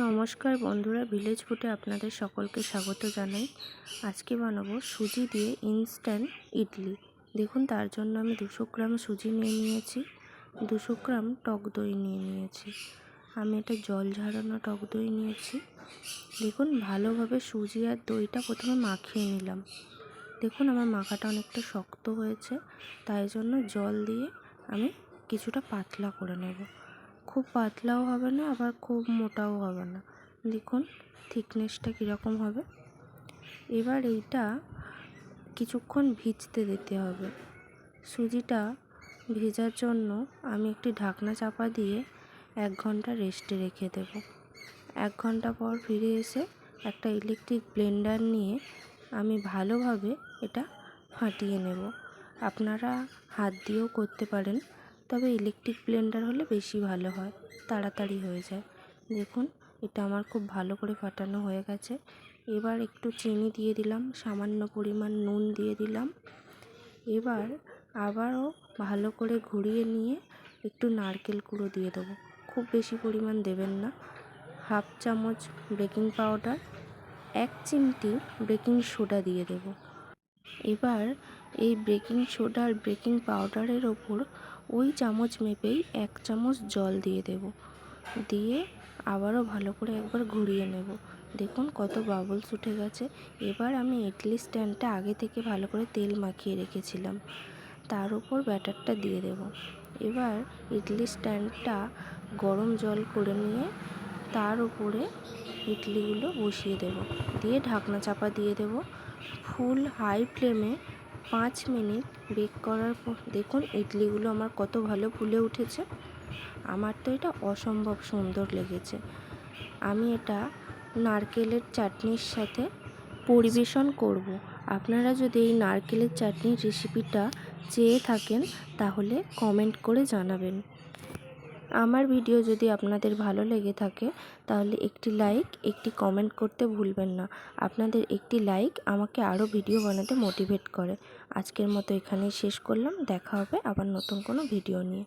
নমস্কার বন্ধুরা ভিলেজ ফুটে আপনাদের সকলকে স্বাগত জানাই। আজকে বানাবো সুজি দিয়ে ইনস্ট্যান্ট ইডলি। দেখুন, তার জন্য আমি দুশো গ্রাম সুজি নিয়ে নিয়েছি। দুশো গ্রাম টক দই নিয়ে নিয়েছি। আমি এটা জল ঝাড়ানো টক দই নিয়েছি। দেখুন, ভালোভাবে সুজি আর দইটা প্রথমে মাখিয়ে নিলাম। দেখুন, আমার মাখাটা অনেকটা শক্ত হয়েছে। তাই জন্য জল দিয়ে আমি কিছুটা পাতলা করে নেব। খুব পাতলাও হবে না, আবার খুব মোটাও হবে না। দেখুন থিকনেসটা কীরকম হবে। এবার এইটা কিছুক্ষণ ভিজতে দিতে হবে। সুজিটা ভেজার জন্য আমি একটি ঢাকনা চাপা দিয়ে এক ঘণ্টা রেস্টে রেখে দেব। এক ঘণ্টা পর ফিরে এসে একটা ইলেকট্রিক ব্লেন্ডার নিয়ে আমি ভালোভাবে এটা ফাটিয়ে নেব। আপনারা হাত দিয়েও করতে পারেন। তবে ইলেকট্রিক ব্লেন্ডার হলে বেশি ভালো হয়, তাড়াতাড়ি হয়ে যায়। দেখুন, এটা আমার খুব ভালো করে ফাটানো হয়ে গেছে। এবার একটু চিনি দিয়ে দিলাম, সামান্য পরিমাণ নুন দিয়ে দিলাম। এবার আবারও ভালো করে ঘুরিয়ে নিয়ে একটু নারকেল কুড়ো দিয়ে দেবো। খুব বেশি পরিমাণ দেবেন না। হাফ চামচ বেকিং পাউডার এক চিমটি বেকিং সোডা দিয়ে দেব। এবার এই বেকিং সোডা আর বেকিং পাউডারের ওপর ওই চামচ মেপেই এক চামচ জল দিয়ে দেব। দিয়ে আবারও ভালো করে একবার ঘুরিয়ে নেব। দেখুন কত বাবলস উঠে গেছে। এবার আমি ইডলি স্ট্যান্ডটা আগে থেকে ভালো করে তেল মাখিয়ে রেখেছিলাম। তার উপর ব্যাটারটা দিয়ে দেব। এবার ইডলি স্ট্যান্ডটা গরম জল করে নিয়ে তার উপরে ইডলিগুলো বসিয়ে দেব। দিয়ে ঢাকনা চাপা দিয়ে দেব। ফুল হাই ফ্লেমে পাঁচ মিনিট বেক করার পর, দেখুন ইডলিগুলো আমার কত ভালো ফুলে উঠেছে। আমার তো এটা অসম্ভব সুন্দর লেগেছে। আমি এটা নারকেলের চাটনির সাথে পরিবেশন করব। আপনারা যদি এই নারকেলের চাটনির রেসিপিটা চেয়ে থাকেন, তাহলে কমেন্ট করে জানাবেন। আমার ভিডিও যদি আপনাদের ভালো লেগে থাকে, তাহলে একটি লাইক, একটি কমেন্ট করতে ভুলবেন না। আপনাদের একটি লাইক আমাকে আরও ভিডিও বানাতে মোটিভেট করে। আজকের মতো এখানেই শেষ করলাম। দেখা হবে আবার নতুন কোনো ভিডিও নিয়ে।